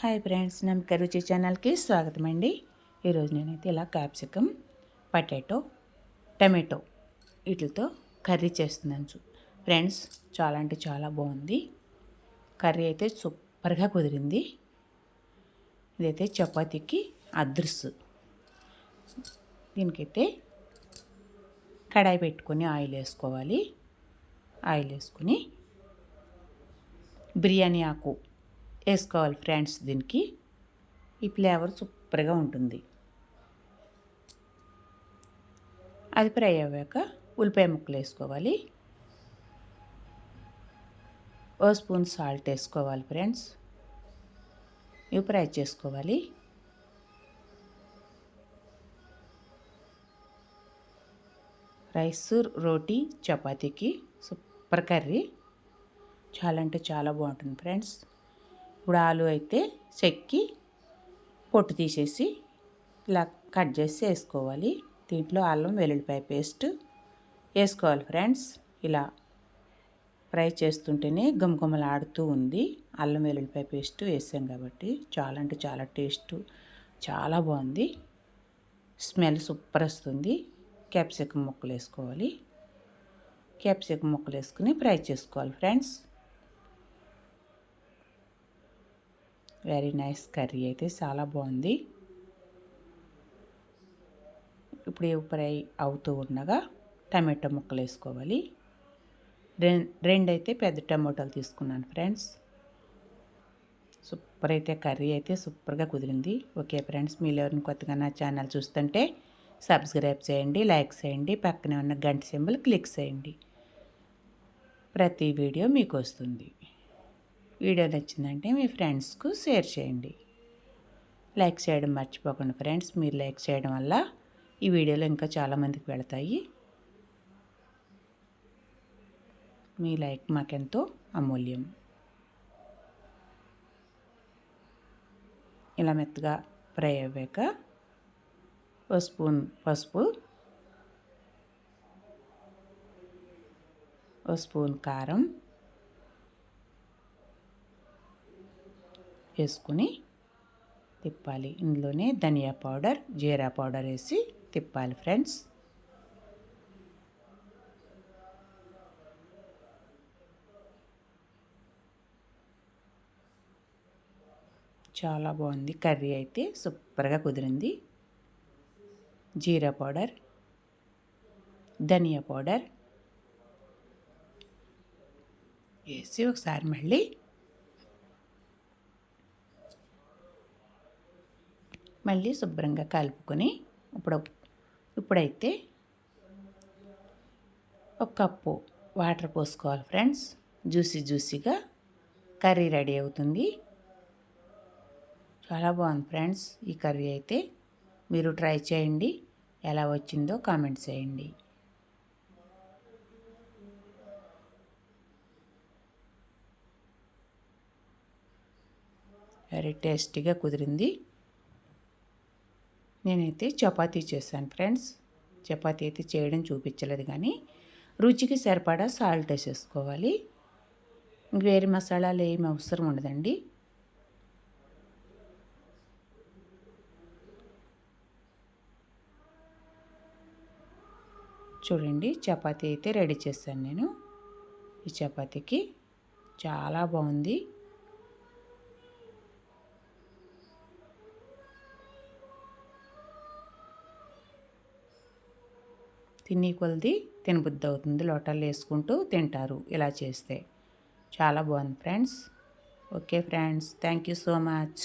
Hi friends నమ్మక రుచి ఛానల్కి స్వాగతం అండి ఈరోజు నేనైతే ఇలా క్యాప్సికమ్ పటాటో టమాటో వీటితో కర్రీ చేస్తున్నాను ఫ్రెండ్స్ చాలా అంటే చాలా బాగుంది. కర్రీ అయితే సూపర్గా కుదిరింది. ఇదైతే చపాతీకి అదృసు. దీనికైతే కడాయి పెట్టుకొని ఆయిల్ వేసుకోవాలి. ఆయిల్ వేసుకుని బిర్యానీ ఆకు వేసుకోవాలి ఫ్రెండ్స్ దీనికి. ఈ ఫ్లేవర్ సూపర్గా ఉంటుంది. అది ఫ్రై అయ్యాక ఉల్లిపాయ ముక్కలు వేసుకోవాలి. ఓ స్పూన్ సాల్ట్ వేసుకోవాలి ఫ్రెండ్స్. ఇవి ఫ్రై చేసుకోవాలి. రైస్ రోటీ చపాతీకి సూపర్ కర్రీ. చాలా అంటే చాలా బాగుంటుంది ఫ్రెండ్స్. ఇప్పుడు ఆలు అయితే చెక్కి పొట్టు తీసేసి ఇలా కట్ చేసి వేసుకోవాలి. దీంట్లో అల్లం వెల్లుల్లిపాయ పేస్ట్ వేసుకోవాలి ఫ్రెండ్స్. ఇలా ఫ్రై చేస్తుంటేనే గుమగుమలాడుతూ ఉంది. అల్లం వెల్లుల్లిపాయ పేస్ట్ వేసాం కాబట్టి చాలా అంటే చాలా టేస్ట్ చాలా బాగుంది. స్మెల్ సూపర్ వస్తుంది. క్యాప్సికమ్ ముక్కలు వేసుకోవాలి. క్యాప్సికమ్ ముక్కలు వేసుకుని ఫ్రై చేసుకోవాలి ఫ్రెండ్స్. వెరీ నైస్ కర్రీ అయితే చాలా బాగుంది. ఇప్పుడు ఫ్రై అవుతూ ఉండగా టమాటో ముక్కలు వేసుకోవాలి. రెండు అయితే పెద్ద టమాటోలు తీసుకున్నాను ఫ్రెండ్స్. సూపర్ అయితే కర్రీ అయితే సూపర్గా కుదిరింది. ఓకే ఫ్రెండ్స్ మీరు ఎవరిని కొత్తగా నా ఛానల్ చూస్తుంటే సబ్స్క్రైబ్ చేయండి లైక్ చేయండి పక్కనే ఉన్న గంట సింబల్ క్లిక్ చేయండి. ప్రతి వీడియో మీకు వస్తుంది. వీడియో నచ్చిందంటే మీ ఫ్రెండ్స్కు షేర్ చేయండి. లైక్ చేయడం మర్చిపోకండి ఫ్రెండ్స్. మీరు లైక్ చేయడం వల్ల ఈ వీడియోలు ఇంకా చాలామందికి వెళతాయి. మీ లైక్ మాకెంతో అమూల్యం. ఇలా మెత్తగా ఫ్రై అయ్యాక ఒక స్పూన్ పసుపు ఒక స్పూన్ కారం వేసుకుని తిప్పాలి. ఇందులోనే ధనియా పౌడర్ జీరా పౌడర్ వేసి తిప్పాలి ఫ్రెండ్స్. చాలా బాగుంది. కర్రీ అయితే సూపర్గా కుదిరింది. జీరా పౌడర్ ధనియా పౌడర్ వేసి ఒకసారి మళ్ళీ మళ్ళీ శుభ్రంగా కలుపుకొని ఇప్పుడు ఇప్పుడైతే ఒక కప్పు వాటర్ పోసుకోవాలి ఫ్రెండ్స్. జ్యూసీ జ్యూసీగా కర్రీ రెడీ అవుతుంది. చాలా బాగుంది ఫ్రెండ్స్ ఈ కర్రీ అయితే. మీరు ట్రై చేయండి. ఎలా వచ్చిందో కామెంట్ చేయండి. వెరీ టేస్టీగా కుదిరింది. నేనైతే చపాతీ చేశాను ఫ్రెండ్స్. చపాతీ అయితే చేయడం చూపించలేదు కానీ రుచికి సరిపడా సాల్ట్ వేసేసుకోవాలి. వేరే మసాలాలు ఏమి అవసరం ఉండదండి. చూడండి చపాతీ అయితే రెడీ చేశాను నేను. ఈ చపాతీకి చాలా బాగుంది. తిని కొలది తినబుద్ధి అవుతుంది లోటాలు వేసుకుంటూ తింటారు ఇలా చేస్తే. చాలా బాగుంది friends. Okay friends. Thank you so much.